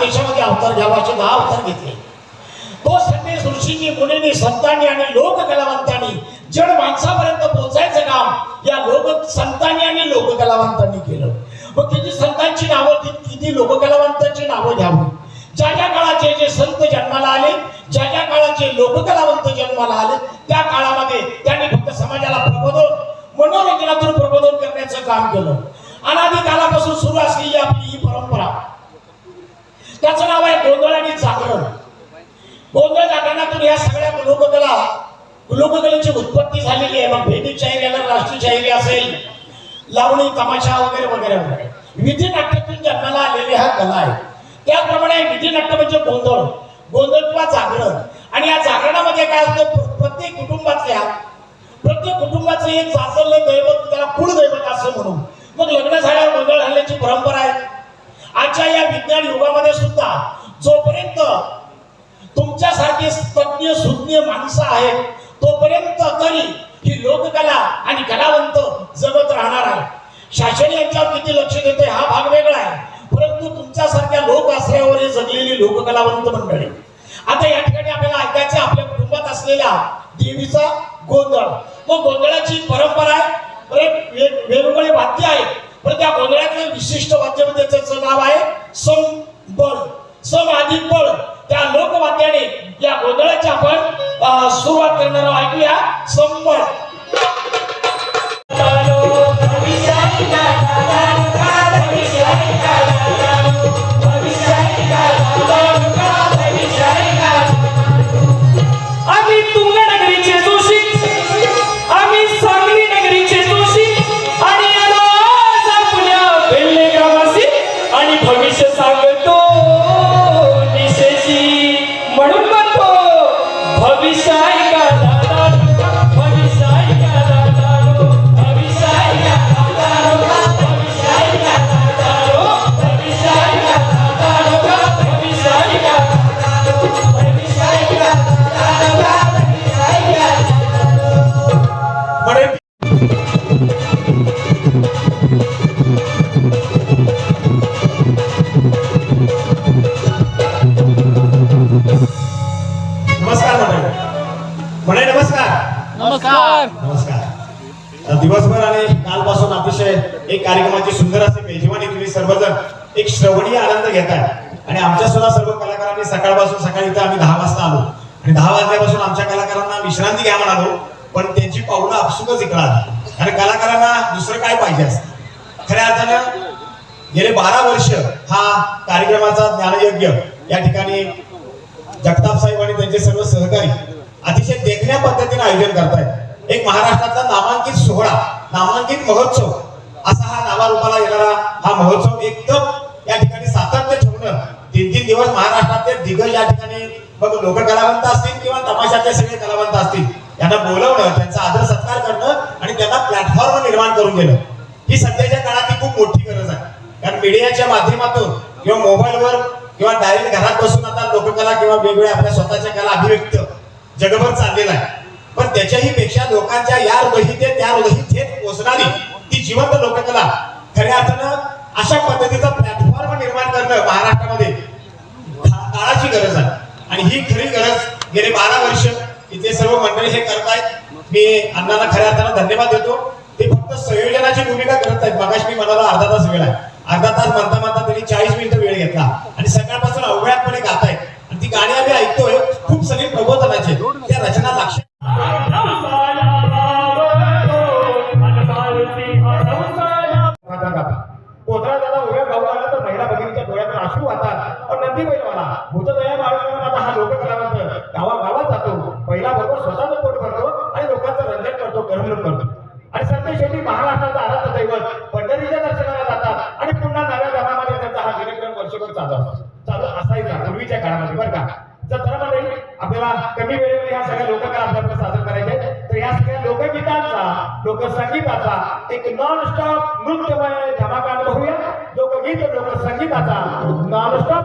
देशामध्ये अवतार घ्यावा असे दहा अवतार घेतले. तो संदेश ऋषींनी मुनींनी संतांनी आणि लोक कलावंतांनी जड माणसापर्यंत पोहोचायचं काम या लोक संतांनी आणि लोक कलावंतांनी केलं. मग किती संतांची नावं किती लोक कलावंतांची नावं घ्यावी? ज्या ज्या काळाचे जे संत जन्माला आले ज्या ज्या काळाचे लोककलावंत जन्माला आले त्या काळामध्ये त्यांनी फक्त समाजाला प्रबोधन मनोरंजनातून प्रबोधन करण्याचं काम केलं. अनादी कालापासून सुरू असलेली आपली ही परंपरा त्याचं नाव आहे गोंधळ आणि जागरण. गोंधळ जागरणातून या सगळ्या लोककला लोककलेची उत्पत्ती झालेली आहे. मग भेटी शाहिरी असेल राष्ट्रीय शाहिरी असेल लावणी तमाशा वगैरे वगैरे वगैरे. विधी नाट्यातून जन्माला आलेली हा कला आहे. त्याचप्रमाणे विधी नाट्य म्हणजे गोंधळ. गोंधळ किंवा जागरण. आणि या जागरणामध्ये काय असतं? प्रत्येक कुटुंबातल्या प्रत्येक कुटुंबाचं एक सासरलं दैवत त्याला कुळदैवत असं म्हणून मग लग्न झाल्यावर गोंधळ घालण्याची परंपरा आहे. आजच्या या विज्ञान युगामध्ये सुद्धा जोपर्यंत तुमच्यासारखे तज्ञ सुज्ञ माणसं आहेत तोपर्यंत तरी ही लोककला आणि कलावंत जगत राहणार आहे. शासन यांच्यावर किती लक्ष देते हा भाग वेगळा आहे. परंतु तुमच्यासारख्या लोक आश्रयावर जगलेली लोककलावंत मंडळी आता या ठिकाणी आपल्याला ऐकायचं आपल्या कुटुंबात असलेल्या देवीचा गोंधळ. मग गोंधळाची परंपरा आहे वेगवेगळे वाद्य आहेत. पण त्या गोंधळातलं विशिष्ट वाद्य म्हणजे त्याचं नाव आहे संबळ. सम अधिक बळ. त्या लोकवाद्याने या गोंधळाची आपण सुरुवात करणार आहोत. ऐकूया. संबळ. नमस्कार मंडळी. नमस्कार. नमस्कार. नमस्कार. दिवसभर आणि कालपासून अतिशय एक कार्यक्रमाची सुंदर अशी मेजवानी तुम्ही सर्वजण एक श्रवणीय आनंद घेताय आणि आमच्या सुद्धा सर्व कलाकारांनी सकाळपासून सकाळी इथं आम्ही दहा वाजता आलो. आणि दहा वाजल्यापासून आमच्या कलाकारांना विश्रांती घ्या म्हणालो पण त्यांची पावलं आपसुकच इकडं आली. कारण कलाकारांना दुसरं काय पाहिजे असतं? खऱ्या अर्थानं गेले बारा वर्ष हा कार्यक्रमाचा ज्ञानयज्ञ या ठिकाणी जगताप साहेब आणि त्यांचे सर्व सहकारी अतिशय देखण्या पद्धतीने आयोजन करतायत. एक महाराष्ट्रातला नामांकित सोहळा नामांकित महोत्सव असा हा नावारूपाला येणारा हा महोत्सव एकदम या ठिकाणी सातत्य ठेवणं. तीन तीन दिवस महाराष्ट्रातले दिग्गज या ठिकाणी मग लोक कलावंत असतील किंवा तमाशाचे सगळे कलावंत असतील यांना बोलवणं त्यांचा आदर सत्कार करणं आणि त्यांना प्लॅटफॉर्म निर्माण करून देणं. ही सध्याच्या काळात ही खूप मोठी गरज आहे. कारण मीडियाच्या माध्यमातून किंवा मोबाईलवर किंवा डायरेक्ट घरात बसून आता लोककला किंवा वेगवेगळ्या आपल्या स्वतःच्या कला अभिव्यक्त जगभर चाललेला आहे. पण त्याच्याही पेक्षा लोकांच्या या हृदयी ते त्या हृदयी थेट पोहोचणारी ती जिवंत लोककला खऱ्या अर्थानं अशा पद्धतीचा प्लॅटफॉर्म निर्माण करणं महाराष्ट्रामध्ये काळाची गरज आहे. आणि ही खरी गरज गेले बारा वर्ष इथे सर्व मंडळी हे करतायत. मी अण्णांना खऱ्या अर्थानं धन्यवाद देतो. ते फक्त संयोजनाची भूमिका करत आहेत. मगाशी मी म्हणाला अर्धा तास वेळ आहे. अर्धा तास म्हणता म्हणता त्यांनी चाळीस मिनिटं वेळ घेतला. आणि सकाळपासून अवघ्यातपणे गातायत आणि ती गाणी आम्ही ऐकतोय खूप सगळी प्रबोधनाचे. त्या रचना लक्षात पोतरा दादा उभ्या गाऊ आला तर महिला भगिनीच्या डोळ्यात अश्रू वाहतात. पण नंदी बैलवाला भूतदया बाळगून आता हा लोक कलावंत गावागावात जातो. पहिला बरोबर स्वतःचं कार्यक्रम चालू असतो. चालू असायचा पूर्वीच्या काळामध्ये बरं का. जत्रा मंडळी आपल्याला कमी वेळेमध्ये ह्या सगळ्या लोककला आपल्याला सादर करायचे. तर या सगळ्या लोकगीतांचा लोकसंगीताचा एक नॉन स्टॉप नृत्यमय धमाका अनुभवूया लोकगीत लोकसंगीताचा नॉन स्टॉप